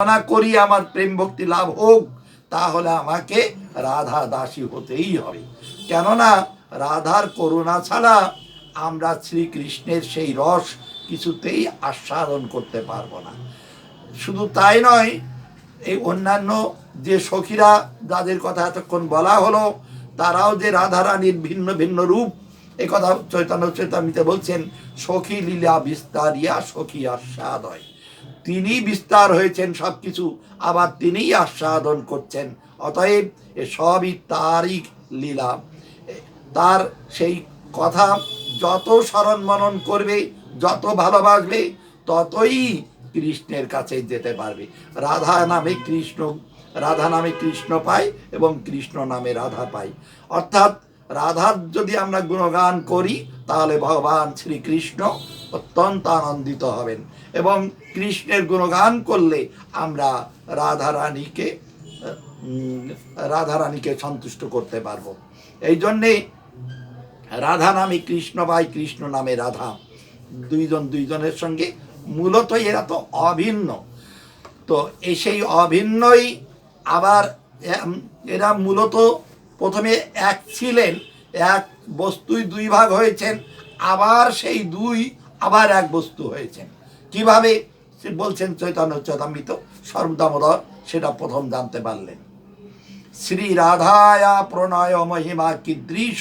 প্রার্থনা করি, আমার প্রেম ভক্তি লাভ হোক, তাহলে আমাকে রাধা দাসী হতেই হবে। কেননা, রাধার করুণা ছাড়া আমরা শ্রীকৃষ্ণের সেই রস কিছুতেই আস্বাদন করতে পারব না। শুধু তাই নয়, এই অন্যান্য যে সখীরা, যাদের কথা এতক্ষণ বলা হলো, তারাও যে রাধারানীর ভিন্ন ভিন্ন রূপ, এ কথা চৈতন্য চৈতামিতে বলছেন, সখী লীলা বিস্তারিয়া সখী আস্বাদয়। তিনি বিস্তার হয়েছেন সব কিছু আবার তিনিই আস্বাদন করছেন। অতএব এ সবই তারই লীলা। তার সেই কথা যত স্মরণ মনন করবে, যত ভালোবাসবে, ততই কৃষ্ণের কাছে যেতে পারবে। রাধা নামে কৃষ্ণ, রাধা নামে কৃষ্ণ পায় এবং কৃষ্ণ নামে রাধা পায়। অর্থাৎ রাধার যদি আমরা গুণগান করি, তাহলে ভগবান শ্রীকৃষ্ণ অত্যন্ত আনন্দিত হবেন। এবং কৃষ্ণের গুণগান করলে আমরা রাধা রানীকে রাধা রানীকে সন্তুষ্ট করতে পারব। এই জন্যে রাধা নামে কৃষ্ণ পাই কৃষ্ণ নামে রাধা। দুইজন দুইজনের সঙ্গে মূলত এরা তো অভিন্ন। তো এই সেই অভিন্নই আবার এরা মূলত প্রথমে এক ছিলেন, এক বস্তুই দুই ভাগ হয়েছেন, আবার সেই দুই আবার এক বস্তু হয়েছেন কীভাবে? বলছেন চৈতন্য চৈতামৃত, সর্বদামোদর, সেটা প্রথম জানতে পারলেন। শ্রী রাধায়া প্রণয় মহিমা কীদৃশ,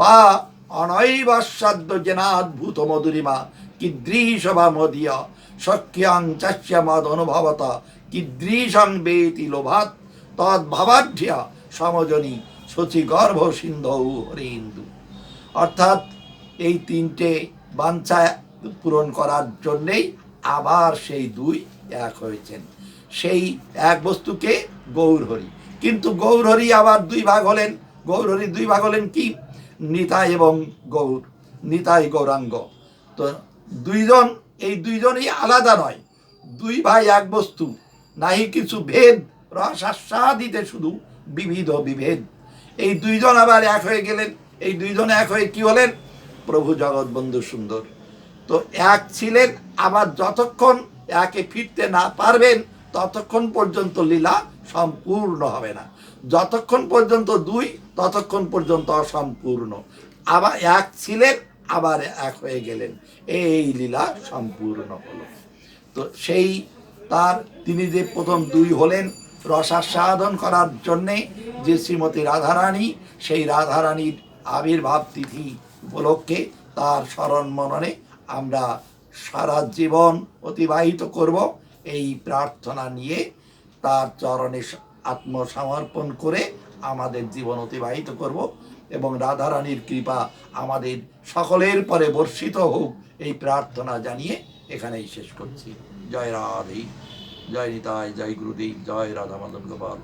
বা অনৈবাসাদ্য জেনাদ্ভূত মধুরিমা কীদৃশ বা মদীয়, সখ্যাং চাস্য মদ অনুভবত কীদৃশং বেতি লোভাত তদ্ভাবাঢ্য সমজনী শচী গর্ভ সিন্ধৌ হরিন্দু অর্থাৎ এই তিনটে বাঞ্ছা পূরণ করার জন্যেই আবার সেই দুই এক হয়েছেন। সেই এক বস্তুকে গৌরহরি কিন্তু গৌরহরি আবার দুই ভাগ হলেন। গৌরহরি দুই ভাগ হলেন কি? নিতাই এবং গৌর। নিতাই গৌরাঙ্গ। তো দুইজন, এই দুইজনই আলাদা নয়। দুই ভাই এক বস্তু। নাহি কিছু ভেদ। রসাস্বাদিতে শুধু বিবিধ বিভেদ। এই দুইজন আবার এক হয়ে গেলেন। এই দুইজন এক হয়ে কি হলেন? প্রভু জগৎবন্ধু সুন্দর। তো এক ছিলেন, আবার যতক্ষণ একে ফিরতে না পারবেন, ততক্ষণ পর্যন্ত লীলা সম্পূর্ণ হবে না। যতক্ষণ পর্যন্ত দুই, ততক্ষণ পর্যন্ত অসম্পূর্ণ। আবার এক ছিলেন, আবার এক হয়ে গেলেন। এই লীলা সম্পূর্ণ হলো। তো সেই তার তিনি যে প্রথম দুই হলেন, রসাস্বাদন করার জন্যে যে শ্রীমতী রাধারানী, সেই রাধারানীর আবির্ভাব তিথি উপলক্ষে তার স্মরণ মননে আমরা সারা জীবন অতিবাহিত করব এই প্রার্থনা নিয়ে। তার চরণে আত্মসমর্পণ করে আমাদের জীবন অতিবাহিত করব এবং রাধারানীর কৃপা আমাদের সকলের পরে বর্ষিত হোক এই প্রার্থনা জানিয়ে এখানেই শেষ করছি। জয় রাধে, জয় নিতাই, জয় গুরুদেব, জয় রাধা মাধব গোপাল।